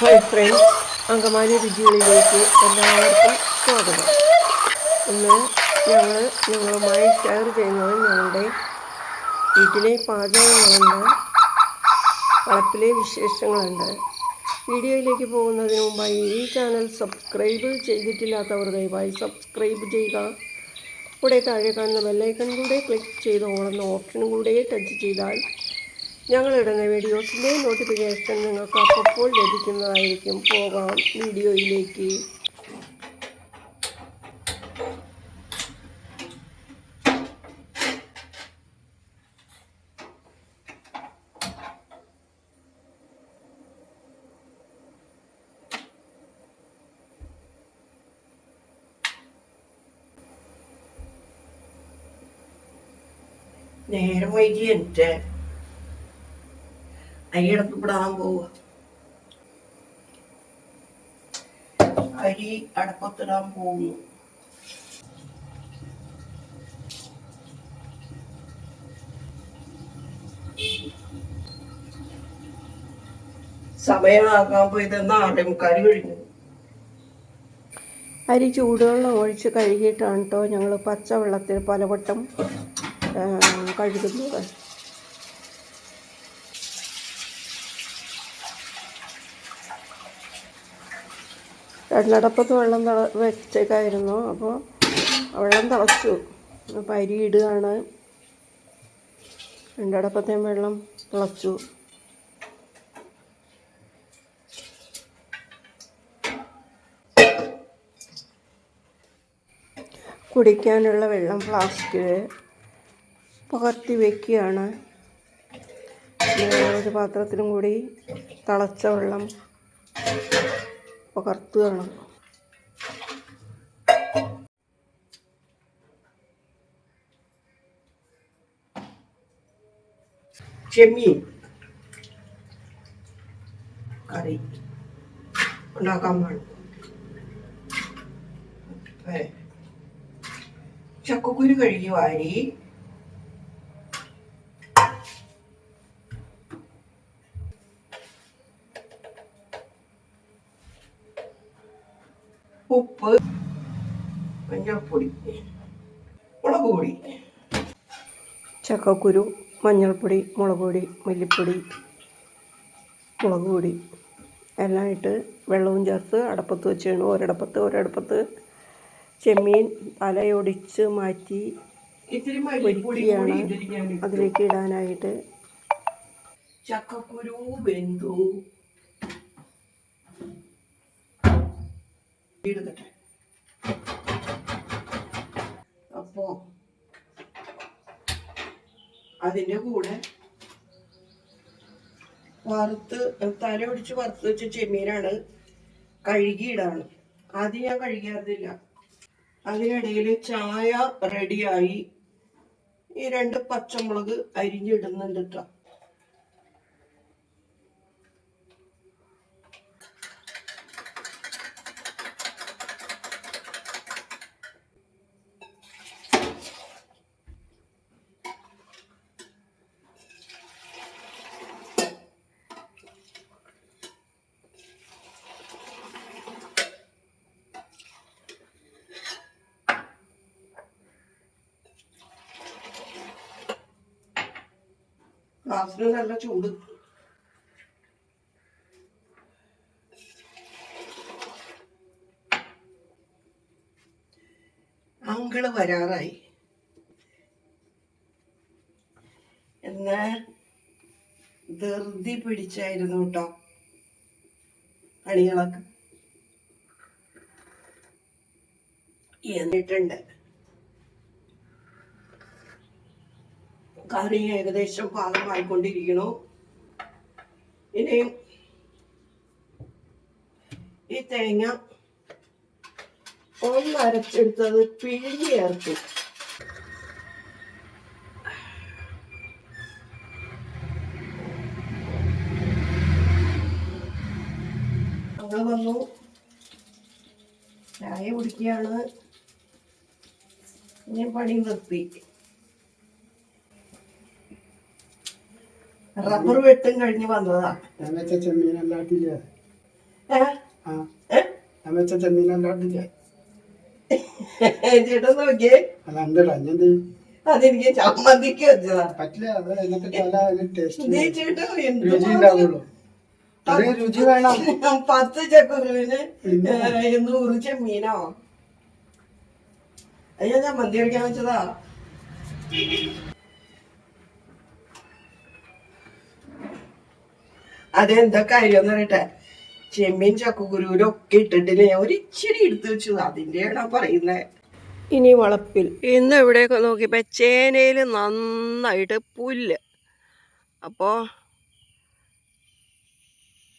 Hi friends. Angamaly രുചികളിലേക്ക് എല്ലാവർക്കും സ്വാഗതം. ഇന്ന് ഞങ്ങൾ നിങ്ങളുമായി ഷെയർ ചെയ്യുന്നത് ഞങ്ങളുടെ വീട്ടിലെ പാചകങ്ങളുണ്ട്. വളപ്പിലെ വിശേഷങ്ങളുണ്ട്. വീഡിയോയിലേക്ക് പോകുന്നതിന് മുമ്പായി ഈ ചാനൽ സബ്സ്ക്രൈബ് ചെയ്തിട്ടില്ലാത്തവർ ദയവായി സബ്സ്ക്രൈബ് ചെയ്യുക. കൂടെ താഴെ കാണുന്ന ബെല്ലൈക്കൺ കൂടെ ക്ലിക്ക് ചെയ്ത് ഓണെന്ന ഓപ്ഷനും കൂടെ ടച്ച് ചെയ്താൽ ഞങ്ങളിടുന്ന വീഡിയോസിന്റെ നോട്ടിഫിക്കേഷൻ നിങ്ങൾക്ക് അപ്പോൾ ലഭിക്കുന്നതായിരിക്കും. പോകാം വീഡിയോയിലേക്ക്. നേരം വൈകി എന്റെ അരിയടപ്പിടാൻ പോവുക. അരി അടപ്പത്തിടാൻ പോകുന്നു സമയമാകാൻ ഇതെന്നാ ആദ്യം കരി കഴിഞ്ഞു അരി ചൂടുവെള്ളം ഒഴിച്ച് കഴുകിയിട്ടാണ് കേട്ടോ ഞങ്ങൾ പച്ചവെള്ളത്തിൽ പലവട്ടം കഴുകുന്നത്. രണ്ടടപ്പത്ത് വെള്ളം തിള വെച്ചേക്കായിരുന്നു. അപ്പോൾ വെള്ളം തിളച്ചു. അപ്പോൾ അരി ഇടുകയാണ്. രണ്ടടപ്പത്തേയും വെള്ളം തിളച്ചു. കുടിക്കാനുള്ള വെള്ളം ഫ്ലാസ്കിൽ പകർത്തി വെക്കുകയാണ്. പിന്നെ ഒരു പാത്രത്തിലും കൂടി തിളച്ച വെള്ളം പകർത്തുകയാണ് ചെമ്മീൻ. കറി. ഉണ്ടാക്കാൻ പാടും ചക്കക്കുരു കഴുകി വാരി ഉപ്പ് മഞ്ഞൾപ്പൊടി മുളക് പൊടി ചക്കക്കുരു മഞ്ഞൾപ്പൊടി മുളക് പൊടി മല്ലിപ്പൊടി മുളക് പൊടി എല്ലാം ഇട്ട് വെള്ളവും ചേർത്ത് അടപ്പത്ത് വെച്ചാണ്. ഒരടപ്പത്ത് ഒരടപ്പത്ത് ചെമ്മീൻ തലയൊടിച്ച് മാറ്റി പൊരിക്കുകയാണ് അതിലേക്ക് ഇടാനായിട്ട് ചക്കക്കുരു വെന്തു. എടുക്കട്ടെ അപ്പോ അതിന്റെ കൂടെ വറുത്ത് തല ഒടിച്ച് വറുത്ത് വെച്ച ചെമ്മീനാണ് കഴുകിയിടാണ് ആദ്യം ഞാൻ കഴുകിയാറില്ല അതിനിടയിൽ ചായ റെഡിയായി ഈ രണ്ട് പച്ചമുളക് അരിഞ്ഞിടുന്നുണ്ട് കേട്ടോ ഗ്ലാസ്സിന് നല്ല ചൂട്. അങ്കിൾ വരാറായി. എന്നാ ധൃതി പിടിച്ചായിരുന്നു കേട്ടോ പണികളൊക്കെ എന്നിട്ടുണ്ട്. കറി ഏകദേശം പാകമായിക്കൊണ്ടിരിക്കണു ഇനി ഈ തേങ്ങ ഒന്ന് അരച്ചെടുത്തത് പിഴിഞ്ഞ് ചേർക്കും. വന്നു. ചായ കുടിക്കുകയാണ്. ഇനി പണി നിർത്തി. റബ്ബർ വെട്ടും കഴിഞ്ഞ് വന്നതാ. ചേട്ടാ നോക്കിയേ. അല്ല എന്തിടാ അതെനിക്ക് ചമ്മന്തിക്ക് വെച്ചതാ. പറ്റില്ല അത് എന്നിട്ട് പല ടേസ്റ്റ് ചേട്ടാ എന്ത് രുചി ഉണ്ടാവുള്ളൂ. അത് രുചി വേണം. പത്ത് ചക്കുരുവിന് നൂറ് ചെമ്മീനോ? അയ്യോ ഞാൻ മന്തി കഴിക്കാൻ വെച്ചതാ. അതെന്താ കാര്യം പറയട്ടെ. ചെമ്മീൻ ചക്കുകുരുവിലും ഒക്കെ ഇട്ടിട്ടില്ല? ഞാൻ ഒരിച്ചിരി എടുത്തു വെച്ചു. അതിന്റെയാണോ പറയുന്നത് ഇനി വളപ്പിൽ. ഇന്ന് ഇവിടെയൊക്കെ നോക്കിയപ്പോൾ ചേനയിൽ നന്നായിട്ട് പുല്ല്. അപ്പോൾ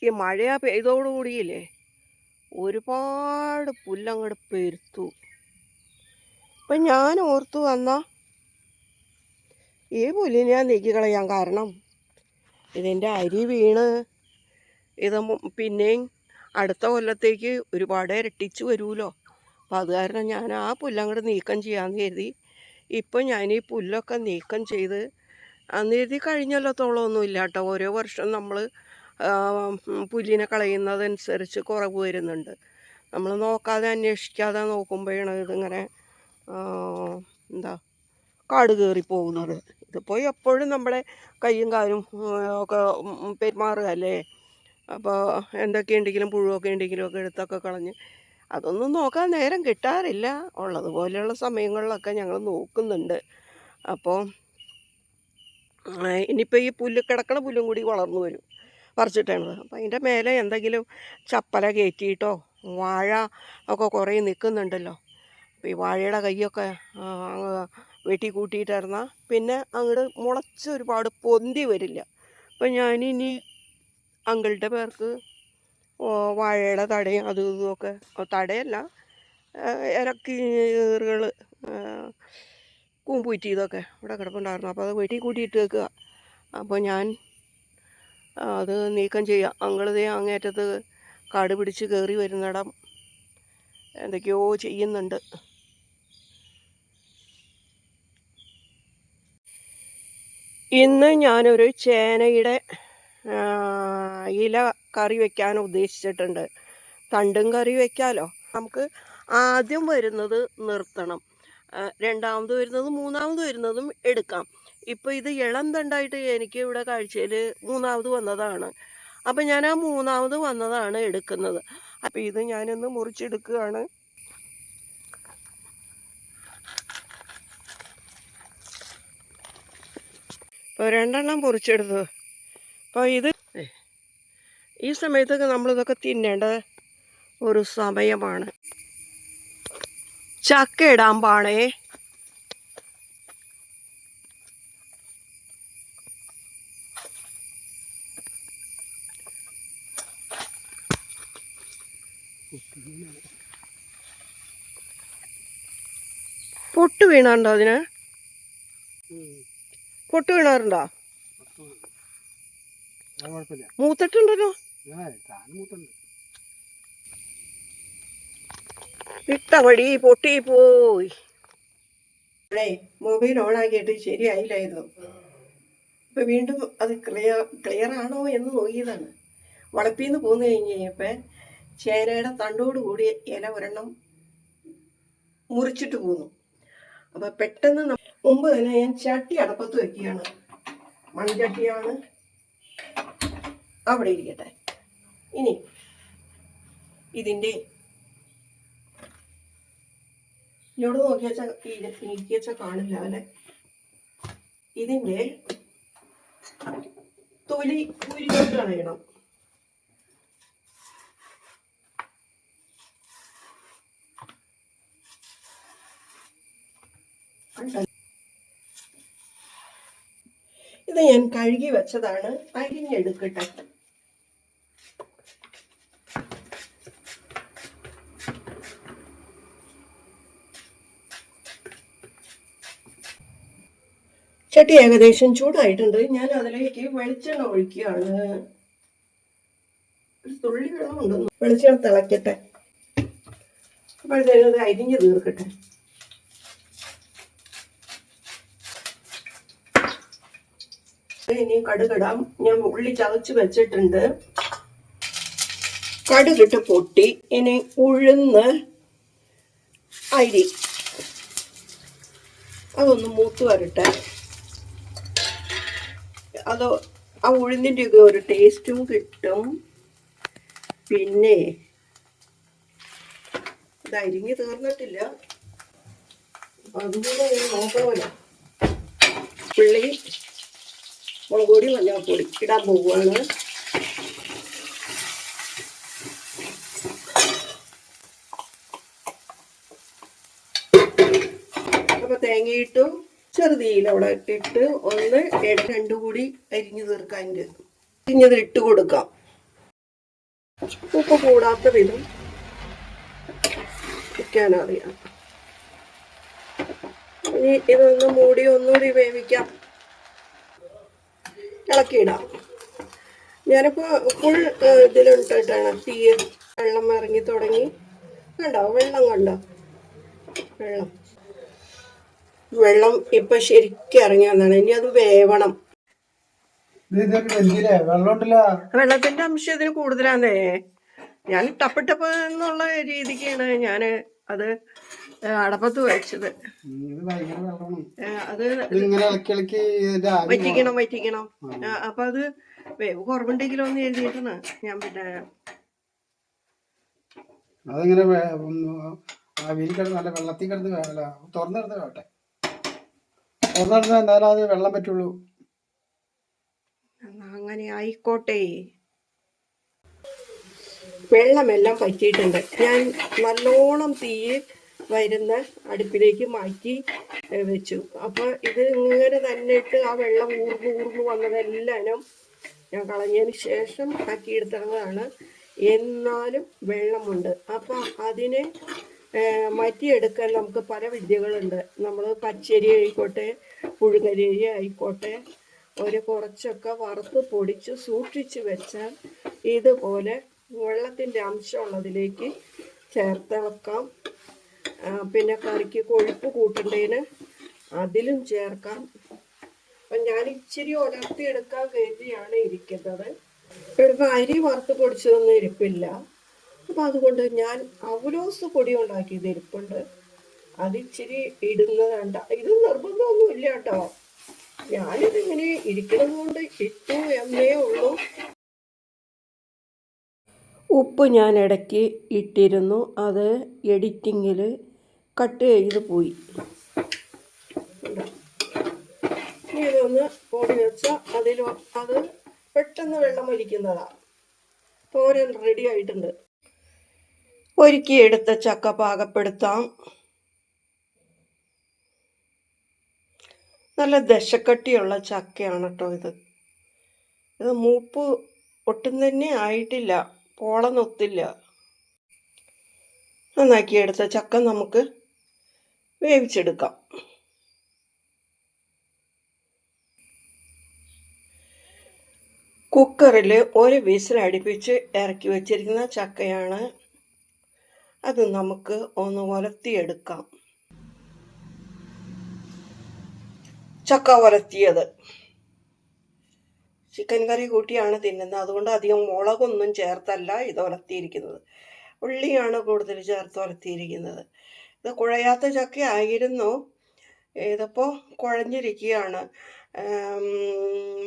ഈ മഴ പെയ്തോടുകൂടിയില്ലേ ഒരുപാട് പുല്ലങ്ങോട്ട് പെരുത്തു. അപ്പം ഞാൻ ഓർത്തു വന്ന ഈ പുല്ലിനെ ഞാൻ നീക്കി കളയാൻ കാരണം ഇതിന്റെ അരി വീണ് ഇത് പിന്നെയും അടുത്ത കൊല്ലത്തേക്ക് ഒരുപാട് ഇരട്ടിച്ച് വരുമല്ലോ അപ്പം അത് കാരണം ഞാൻ ആ പുല്ലങ്ങോട്ട് നീക്കം ചെയ്യാമെന്ന് കരുതി. ഇപ്പം ഞാൻ ഈ പുല്ലൊക്കെ നീക്കം ചെയ്ത് അന്ന് കരുതി കഴിഞ്ഞല്ലോത്തോളം ഒന്നും ഇല്ല കേട്ടോ ഓരോ വർഷം നമ്മൾ പുല്ലിനെ കളയുന്നതനുസരിച്ച് കുറവ് വരുന്നുണ്ട്. നമ്മൾ നോക്കാതെ അന്വേഷിക്കാതെ നോക്കുമ്പോഴാണ് ഇതിങ്ങനെ എന്താ കാട് കയറി പോകുന്നത്. ഇതിപ്പോൾ എപ്പോഴും നമ്മുടെ കൈയും കാലും ഒക്കെ പെരുമാറുക പെരുമാറുകയല്ലേ അപ്പോൾ എന്തൊക്കെയുണ്ടെങ്കിലും പുഴുവൊക്കെ ഉണ്ടെങ്കിലും ഒക്കെ എടുത്തൊക്കെ കളഞ്ഞ്. അതൊന്നും നോക്കാൻ നേരം കിട്ടാറില്ല. ഉള്ളതുപോലെയുള്ള സമയങ്ങളിലൊക്കെ ഞങ്ങൾ നോക്കുന്നുണ്ട്. അപ്പോൾ ഇനിയിപ്പോൾ ഈ പുല്ല് കിടക്കണ പുല്ലും കൂടി വളർന്നു വരും. പറിച്ചിട്ടാണത്. അപ്പോൾ അതിന്റെ മേലെ എന്തെങ്കിലും ചപ്പല കയറ്റിയിട്ടോ വാഴ ഒക്കെ കുറേ നിൽക്കുന്നുണ്ടല്ലോ. അപ്പോൾ ഈ വാഴയുടെ കൈയൊക്കെ വെട്ടി കൂട്ടിയിട്ടിരുന്നാൽ പിന്നെ അങ്ങോട്ട് മുളച്ച് ഒരുപാട് പൊന്തി വരില്ല. അപ്പം ഞാനിനി അങ്കിളുടെ പേർക്ക് വാഴയുടെ തടയും അതും ഇതുമൊക്കെ തടയല്ല ഇറക്കീറുകൾ കൂമ്പൂറ്റി ഇതൊക്കെ ഇവിടെ കിടപ്പുണ്ടായിരുന്നു. അപ്പോൾ അത് വെട്ടി കൂട്ടിയിട്ട് വെക്കുക. അപ്പോൾ ഞാൻ അത് നീക്കം ചെയ്യാം അങ്കിളിതേ അങ്ങേറ്റത്ത് കാട് പിടിച്ച് കയറി വരുന്നിടം എന്തൊക്കെയോ ചെയ്യുന്നുണ്ട്. ഇന്ന് ഞാനൊരു ചേനയുടെ ഇല കറി വെക്കാൻ ഉദ്ദേശിച്ചിട്ടുണ്ട്. തണ്ടും കറി വെക്കാലോ. നമുക്ക് ആദ്യം വരുന്നത് നിർത്തണം. രണ്ടാമത് വരുന്നത് മൂന്നാമത് വരുന്നതും എടുക്കാം. ഇപ്പോൾ ഇത് ഇളം തണ്ടായിട്ട് എനിക്ക് ഇവിടെ കാഴ്ചയിൽ മൂന്നാമത് വന്നതാണ്. അപ്പം ഞാൻ ആ മൂന്നാമത് വന്നതാണ് എടുക്കുന്നത്. അപ്പോൾ ഇത് ഞാനിന്ന് മുറിച്ചെടുക്കുകയാണ്. ഇപ്പോൾ രണ്ടെണ്ണം മുറിച്ചെടുത്തു അപ്പോൾ ഇത് ഈ സമയത്തൊക്കെ നമ്മളിതൊക്കെ തിന്നേണ്ട ഒരു സമയമാണ്. ചക്ക ഇടാൻ പാണേ പൊട്ട് വീണുണ്ടോ അതിന്? പൊട്ട് വീണാറുണ്ടോ? മൂത്തിട്ടുണ്ടല്ലോ? ഇട്ട വഴി പൊട്ടി പോയി. മൊബൈൽ ഓൺ ആക്കിയിട്ട് ശരിയായില്ലായിരുന്നു. ഇപ്പൊ വീണ്ടും അത് ക്ലിയർ ക്ലിയർ ആണോ എന്ന് നോക്കിയതാണ്. വളപ്പിൽ നിന്ന് പോന്നു കഴിഞ്ഞ് കഴിഞ്ഞപ്പോൾ ചേനയുടെ തണ്ടോട് കൂടി ഇല ഒരെണ്ണം മുറിച്ചിട്ട് പോന്നു. അപ്പൊ പെട്ടെന്ന് മുമ്പ് തന്നെ ഞാൻ ചട്ടി അടപ്പത്ത് വെക്കുകയാണ്. മൺചട്ടിയാണ്. അവിടെ ഇരിക്കട്ടെ. ഇനി ഇതിന്റെ ഇവിടെ നോക്കി വെച്ചാൽ കാണില്ല അല്ലെ? ഇതിന്റെ തൊലി ഉരുവിട്ട് കളയണം? ഇത് ഞാൻ കഴുകി വെച്ചതാണ് അരിഞ്ഞെടുക്കട്ടെ. ചട്ടി ഏകദേശം ചൂടായിട്ടുണ്ട്. ഞാൻ അതിലേക്ക് വെളിച്ചെണ്ണ ഒഴിക്കുകയാണ്. തുള്ളി വെള്ളമുണ്ട് വെളിച്ചെണ്ണ തിളയ്ക്കട്ടെ അപ്പോഴത്തേനും അത് അരിഞ്ഞ് തീർക്കട്ടെ. ഇനി കടുകിടാം. ഞാൻ ഉള്ളി ചതച്ച് വെച്ചിട്ടുണ്ട്. കടുകിട്ട് പൊട്ടി. ഇനി ഉഴുന്ന് അരി. അതൊന്ന് മൂത്ത് വരട്ടെ. അത് ആ ഉഴുന്നിന്റെ ഒക്കെ ഒരു ടേസ്റ്റും കിട്ടും. പിന്നെ ഇത് അരിഞ്ഞ് തീർന്നിട്ടില്ല. അതുകൂടെ നോക്കണമല്ലോ പുള്ളി മുളക് പൊടി മഞ്ഞൾപ്പൊടി ഇടാൻ പോവുകയാണ്. അപ്പൊ തേങ്ങയിട്ടു ചെറുതീയിൽ അവിടെ ഇട്ടിട്ട് ഒന്ന് രണ്ടു കൂടി അരിഞ്ഞു തീർക്കാൻ അരിഞ്ഞത് ഇട്ട് കൊടുക്കാം. ഉപ്പ് കൂടാത്ത വിധം വയ്ക്കാനറിയാം ഇനി ഇതൊന്ന് മൂടി ഒന്നുകൂടി വേവിക്കാം. ഇളക്കിയിടാം. ഞാനിപ്പോൾ ഫുൾ ഇതിലിട്ടിട്ടാണ് തീ വെള്ളം ഇറങ്ങി തുടങ്ങി. കണ്ടോ? വെള്ളം കണ്ടോ? വെള്ളം. വെള്ളം ഇപ്പൊ ശരിക്കും ഇറങ്ങി വന്നാണ്. ഇനി അത് വേവണം. വെള്ളത്തിന്റെ അംശം ഇതിന് കൂടുതലാന്നേ. ഞാൻ ടപ്പ് എന്നുള്ള രീതിക്കാണ് ഞാൻ അത് അടപ്പത്ത് വെച്ചത്. അത് വറ്റിക്കണം വറ്റിക്കണം. അപ്പൊ അത് വേവ് കുറവുണ്ടെങ്കിലോ എന്ന് എഴുതിയിട്ടാണ് ഞാൻ പിന്നെ അതിങ്ങനെ വെള്ളത്തിൽ കിടന്ന് തുറന്നു കിടന്ന് വേട്ടെ വെള്ളം പറ്റുള്ളൂ. അങ്ങനെ ആയിക്കോട്ടെ. വെള്ളമെല്ലാം പറ്റിയിട്ടുണ്ട്. ഞാൻ നല്ലോണം തീ വരുന്ന അടുപ്പിലേക്ക് മാറ്റി വെച്ചു. അപ്പോൾ ഇത് ഇങ്ങനെ തന്നെ ഇട്ട് ആ വെള്ളം ഊർന്ന് ഊർന്നു വന്നതെല്ലാം ഞാൻ കളഞ്ഞതിന് ശേഷം ആക്കിയെടുത്തതാണ്. എന്നാലും വെള്ളമുണ്ട്. അപ്പം അതിനെ മാറ്റിയെടുക്കാൻ നമുക്ക് പല വിദ്യകളുണ്ട്. നമ്മൾ പച്ചരി ആയിക്കോട്ടെ പുഴുങ്ങരി ആയിക്കോട്ടെ ഒരു കുറച്ചൊക്കെ വറുത്ത് പൊടിച്ച് സൂക്ഷിച്ച് വെച്ചാൽ ഇതുപോലെ വെള്ളത്തിന്റെ അംശമുള്ളതിലേക്ക് ചേർത്ത് വെക്കാം. പിന്നെ കറിക്ക് കൊഴുപ്പ് കൂട്ടേണ്ടതിന് അതിലും ചേർക്കാം. അപ്പം ഞാൻ ഇച്ചിരി ഉലർത്തിയെടുക്കാൻ കരുതിയാണ് ഇരിക്കുന്നത്. ഇപ്പം അരി വറുത്ത് പൊടിച്ചതൊന്നും ഇരിപ്പില്ല. അപ്പം അതുകൊണ്ട് ഞാൻ അവലോസ് പൊടി ഉണ്ടാക്കി ഇരിപ്പുണ്ട്. അതിച്ചിരി ഇടുന്നതാണ്ട ഇത് നിർബന്ധമൊന്നും ഇല്ല കേട്ടോ. ഞാനിതിങ്ങനെ ഇരിക്കുന്നത് കൊണ്ട് ഇട്ടു എന്നേ ഉള്ളൂ. ഉപ്പ് ഞാൻ ഇടയ്ക്ക് ഇട്ടിരുന്നു. അത് എഡിറ്റിങ്ങിൽ കട്ട് ചെയ്ത് പോയി. ഇതൊന്ന് പൊടി വെച്ചാൽ അതിൽ അത് പെട്ടെന്ന് വെള്ളം വലിക്കുന്നതാണ് തോരൻ റെഡി ആയിട്ടുണ്ട്. ഒരുക്കിയെടുത്ത ചക്ക പാകപ്പെടുത്താം. നല്ല ദശക്കട്ടിയുള്ള ചക്കയാണ് കേട്ടോ ഇത്. ഇത് മൂപ്പ് ഒട്ടും തന്നെ ആയിട്ടില്ല പോളനൊത്തില്ല നന്നാക്കി എടുത്ത ചക്ക നമുക്ക് വേവിച്ചെടുക്കാം. കുക്കറിൽ ഒരു വിസിൽ അടുപ്പിച്ച് ഇറക്കി വെച്ചിരിക്കുന്ന ചക്കയാണ് അത് നമുക്ക് ഒന്ന് ഉലർത്തിയെടുക്കാം. ചക്ക ഉലർത്തിയത്. ചിക്കൻ കറി കൂട്ടിയാണ് തിന്നുന്നത്. അതുകൊണ്ട് അധികം മുളകൊന്നും ചേർത്തല്ല ഇത് ഉലർത്തിയിരിക്കുന്നത്. ഉള്ളിയാണ് കൂടുതൽ ചേർത്ത് ഉലർത്തിയിരിക്കുന്നത്. ഇത് കുഴയാത്ത ചക്ക ആയിരുന്നു ഇതിപ്പോൾ കുഴഞ്ഞിരിക്കുകയാണ്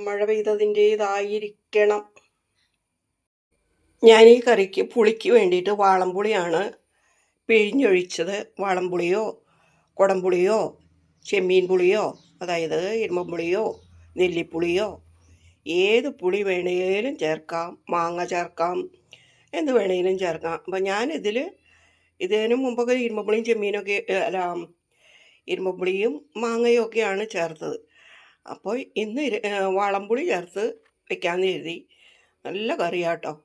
മഴ പെയ്തതിന്റെ ഇതായിരിക്കണം ഞാൻ ഈ കറിക്ക് പുളിക്ക് വേണ്ടിയിട്ട് വാളംപുളിയാണ് പിഴിഞ്ഞൊഴിച്ചത് വാളംപുളിയോ കുടംപുളിയോ ചെമ്മീൻ പുളിയോ അതായത് ഇരുമ്പുളിയോ നെല്ലിപ്പുളിയോ ഏത് പുളി വേണേലും ചേർക്കാം മാങ്ങ ചേർക്കാം എന്ത് വേണേലും ചേർക്കാം. അപ്പം ഞാനിതിൽ ഇതിനു മുമ്പൊക്കെ ഇരുമ്പുളിയും ചെമ്മീനൊക്കെ അല്ല ഇരുമ്പുളിയും മാങ്ങയും ഒക്കെയാണ് ചേർത്തത്. അപ്പോൾ ഇന്ന് വാളംപുളി ചേർത്ത് വെക്കാമെന്ന് കരുതി. നല്ല കറിയാട്ടോ.